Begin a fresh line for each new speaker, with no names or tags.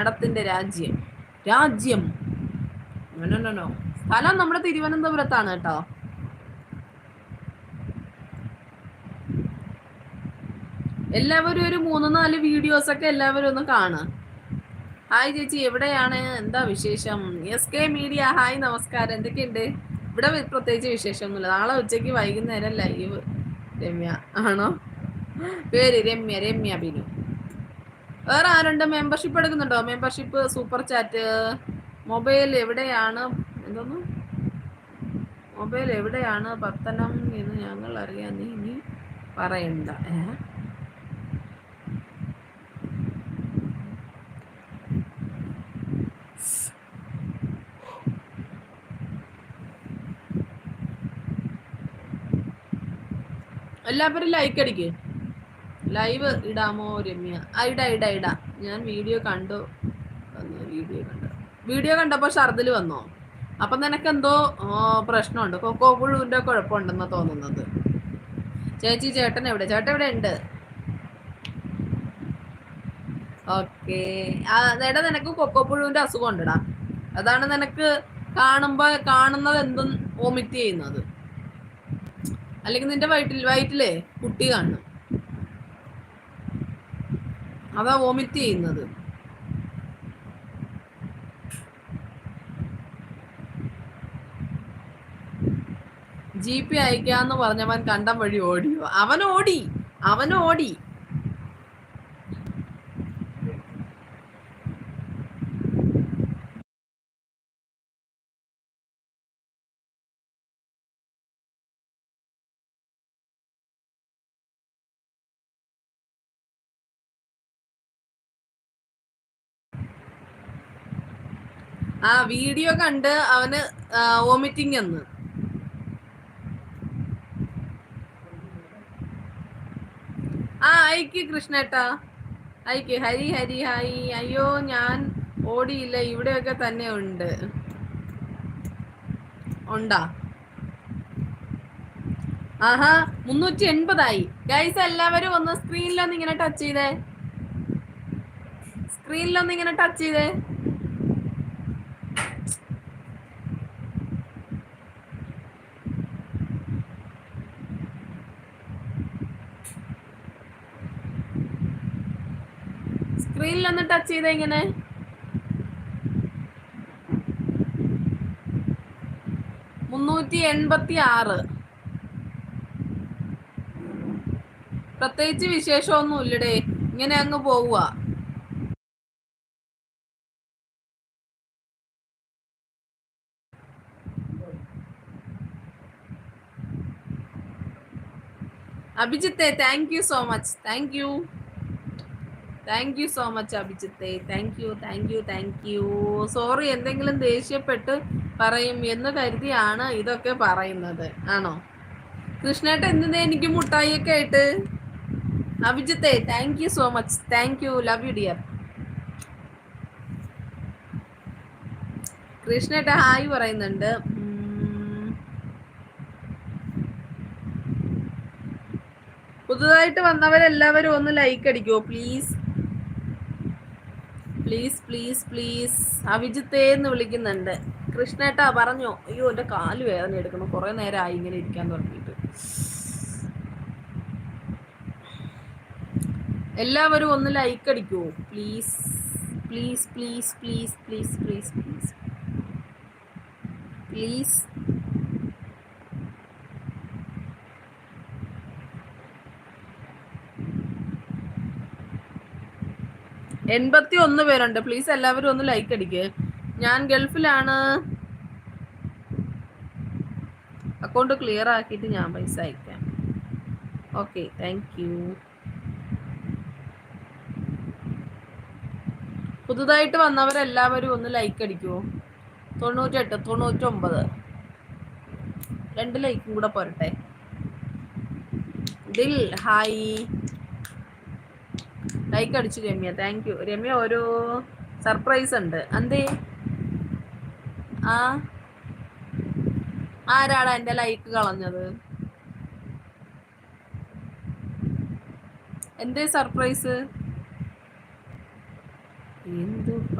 മേഡത്തിന്റെ രാജ്യം. രാജ്യം. നോ സ്ഥലം നമ്മുടെ തിരുവനന്തപുരത്താണ് കേട്ടോ. എല്ലാവരും ഒരു മൂന്ന് നാല് വീഡിയോസ് ഒക്കെ എല്ലാവരും ഒന്ന് കാണുക. ഹായ് ചേച്ചി. എവിടെയാണ്? എന്താ വിശേഷം? എസ് കെ മീഡിയ ഹായ് നമസ്കാരം. എന്തൊക്കെയുണ്ട്? ഇവിടെ പ്രത്യേകിച്ച് വിശേഷമൊന്നുമില്ല. നാളെ ഉച്ചയ്ക്ക് വൈകുന്നേരം ലൈവ് രമ്യ. ആണോ? പേര് രമ്യ. രമ്യ ബിനു. വേറെ ആരുണ്ട്? മെമ്പർഷിപ്പ് എടുക്കുന്നുണ്ടോ? മെമ്പർഷിപ്പ് സൂപ്പർ ചാറ്റ് മൊബൈൽ എവിടെയാണ്? എന്തോന്നു? മൊബൈൽ എവിടെയാണ്? പത്തനം എന്ന് ഞങ്ങൾ അറിയാൻ നീ ഇനി പറയണ്ട. എല്ലാവരും ലൈക്ക് അടിക്ക്. ലൈവ് ഇടാമോ രമ്യ? ആ ഇടാ ഇടാ ഇടാ. ഞാൻ വീഡിയോ കണ്ടു. വീഡിയോ കണ്ടു. വീഡിയോ കണ്ടപ്പോൾ ഷർദിൽ വന്നോ? അപ്പം നിനക്ക് എന്തോ പ്രശ്നമുണ്ട്. കൊക്കോ പുഴുവിന്റെ കുഴപ്പമുണ്ടെന്ന് തോന്നുന്നത്. ചേച്ചി ചേട്ടൻ എവിടെ? ചേട്ടൻ എവിടെ ഉണ്ട്? ഓക്കെ നേട നിനക്ക് കൊക്കോ പുഴുവിന്റെ അസുഖം ഉണ്ടടാ. അതാണ് നിനക്ക് കാണുമ്പോൾ കാണുന്നത് എന്തും വോമിറ്റ് ചെയ്യുന്നത്. അല്ലെങ്കിൽ നിന്റെ വയറ്റിൽ വയറ്റിലേ കുട്ടി കാണും. അതാ വോമിറ്റ് ചെയ്യുന്നത്. ജി പി അയക്കാന്ന് പറഞ്ഞവൻ കണ്ടം വഴി ഓടിയോ? അവൻ ഓടി അവൻ ഓടി ആ വീഡിയോ കണ്ട് അവന് വോമിറ്റിംഗ് എന്ന് ആ അയക്ക് കൃഷ്ണേട്ടാ. അയക്ക്. ഹരി ഹരി ഹായ്. അയ്യോ ഞാൻ ഓടിയില്ല. ഇവിടെയൊക്കെ തന്നെ ഉണ്ട്. ഉണ്ടാ? ആഹാ മുന്നൂറ്റി എൺപതായി ഗൈസ് എല്ലാവരും ഒന്ന് സ്ക്രീനിലൊന്ന് ഇങ്ങനെ ടച്ച് ചെയ്തേ. സ്ക്രീനിലൊന്ന് ഇങ്ങനെ ടച്ച് ചെയ്തേ. സ്ക്രീനിലൊന്ന് ടച്ച് ചെയ്ത ഇങ്ങനെ. മുന്നൂറ്റി എൺപത്തി ആറ് പ്രത്യേകിച്ച് വിശേഷമൊന്നും ഇല്ലടേ ഇങ്ങനെ അങ്ങ് പോവുക. അഭിജിത്തെ thank you so much thank you thank you so much അഭിജിത്തെ. Thank you thank you thank you sorry എന്തെങ്കിലും ദേഷ്യപ്പെട്ട് പറയും എന്ന് കരുതിയാണ് ഇതൊക്കെ പറയുന്നത്. ആണോ? കൃഷ്ണേട്ട എന്തിനാ എനിക്ക് മുട്ടായിയൊക്കെ ആയിട്ട്? അഭിജിത്തെ thank you so much thank you love you dear കൃഷ്ണേട്ട hi പറയുന്നുണ്ട്. പുതുതായിട്ട് വന്നവരെല്ലാവരും ഒന്ന് ലൈക്ക് അടിക്കുമോ പ്ലീസ് പ്ലീസ് പ്ലീസ് പ്ലീസ് അഭിജിത്തേ എന്ന് വിളിക്കുന്നുണ്ട്. കൃഷ്ണേട്ടാ പറഞ്ഞോ. അയ്യോ എന്റെ കാൽ വേദന എടുക്കണം കുറേ നേരമായി ഇങ്ങനെ ഇരിക്കാൻ തുടങ്ങിയിട്ട്. എല്ലാവരും ഒന്ന് like അടിക്കുമോ please please please please please please please please എൺപത്തി ഒന്ന് പേരുണ്ട്. പ്ലീസ് എല്ലാവരും ഒന്ന് ലൈക്ക് അടിക്ക്. ഞാൻ ഗൾഫിലാണ്. അക്കൗണ്ട് ക്ലിയർ ആക്കിയിട്ട് ഞാൻ പൈസ അയക്കാം. ഓക്കെ താങ്ക് യു പുതുതായിട്ട് വന്നവരെല്ലാവരും ഒന്ന് ലൈക്ക് അടിക്കുമോ തൊണ്ണൂറ്റെട്ട് തൊണ്ണൂറ്റൊമ്പത്. രണ്ട് ലൈക്കും കൂടെ പോരട്ടെ. ദിൽ ഹായ് ലൈക്ക് അടിച്ചു രമ്യ. താങ്ക് യു രമ്യ ഒരു സർപ്രൈസ് ഉണ്ട്. എന്തേ? ആ? ആരാടാ എന്റെ ലൈക്ക് കളഞ്ഞത്? എന്തേ സർപ്രൈസ് എന്തു